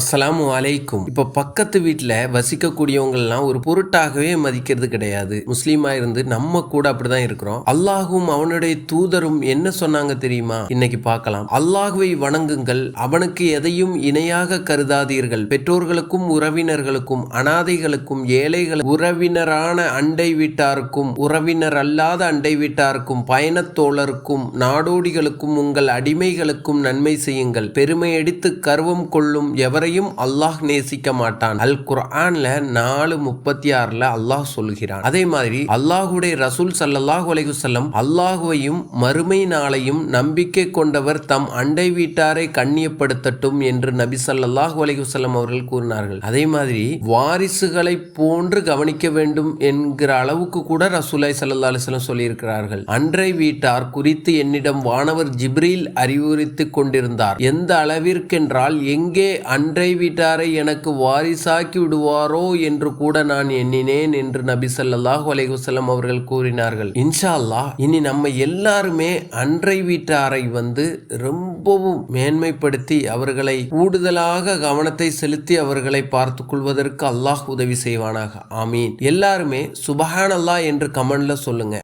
அஸ்லாமு அலைக்கும். இப்ப பக்கத்து வீட்டுல வசிக்கக்கூடியவங்கலாம் ஒரு பொருட்டாகவே மதிக்கிறது கிடையாது. முஸ்லீமா இருந்து நம்ம கூட அப்படிதான் இருக்கிறோம். அல்லாஹும் அவனுடைய தூதரும் என்ன சொன்னாங்க தெரியுமா? இன்னைக்கு பார்க்கலாம். அல்லாஹுவை வணங்குங்கள். அவனுக்கு எதையும் இணையாக கருதாதீர்கள். பெற்றோர்களுக்கும் உறவினர்களுக்கும் அனாதைகளுக்கும் ஏழைகள் உறவினரான அண்டை வீட்டாருக்கும் உறவினர் அல்லாத அண்டை வீட்டாருக்கும் பயணத்தோழருக்கும் நாடோடிகளுக்கும் உங்கள் அடிமைகளுக்கும் நன்மை செய்யுங்கள். பெருமையடித்து கர்வம் கொள்ளும் எவரை எவரையும் அல்லாஹ் நேசிக்க மாட்டான். அல் குர்ஆன்ல நாலு முப்பத்தி ஆறுல அல்லாஹ் சொல்கிறான். அதே மாதிரி அல்லாஹுடைய ரசூல் சல்லாஹ் அலைகுசல்லம் அல்லாஹுவையும் மறுமை நாளையும் நம்பிக்கை கொண்டவர் தம் அண்டை வீட்டாரை கண்ணியப்படுத்தட்டும் என்று நபி சல்லாஹ் அலைகுசல்லம் அவர்கள் கூறினார்கள். அதே மாதிரி வாரிசுகளை போன்று கவனிக்க வேண்டும் என்கிற அளவுக்கு கூட ரசூலாய் சல்லா அலிஸ்லம் சொல்லியிருக்கிறார்கள். அன்றை வீட்டார் குறித்து என்னிடம் வானவர் ஜிப்ரீல் அறிவுறுத்திக் கொண்டிருந்தார். எந்த அளவிற்கென்றால் எங்கே அன்றை வீட்டாரை எனக்கு வாரிசாக்கி விடுவாரோ என்று கூட நான் எண்ணினேன் என்று நபி சல்லாஹ் அலைஹி அவர்கள் கூறினார்கள். இன்ஷா அல்லாஹ் இனி நம்ம எல்லாருமே அன்றை வீட்டாரை வந்து ரொம்பவும் மேன்மைப்படுத்தி அவர்களை கூடுதலாக கவனத்தை செலுத்தி அவர்களை பார்த்துக் கொள்வதற்கு அல்லாஹ் உதவி செய்வானாக. ஆமீன். எல்லாருமே சுபஹான் அல்லாஹ் என்று கமெண்ட்ல சொல்லுங்க.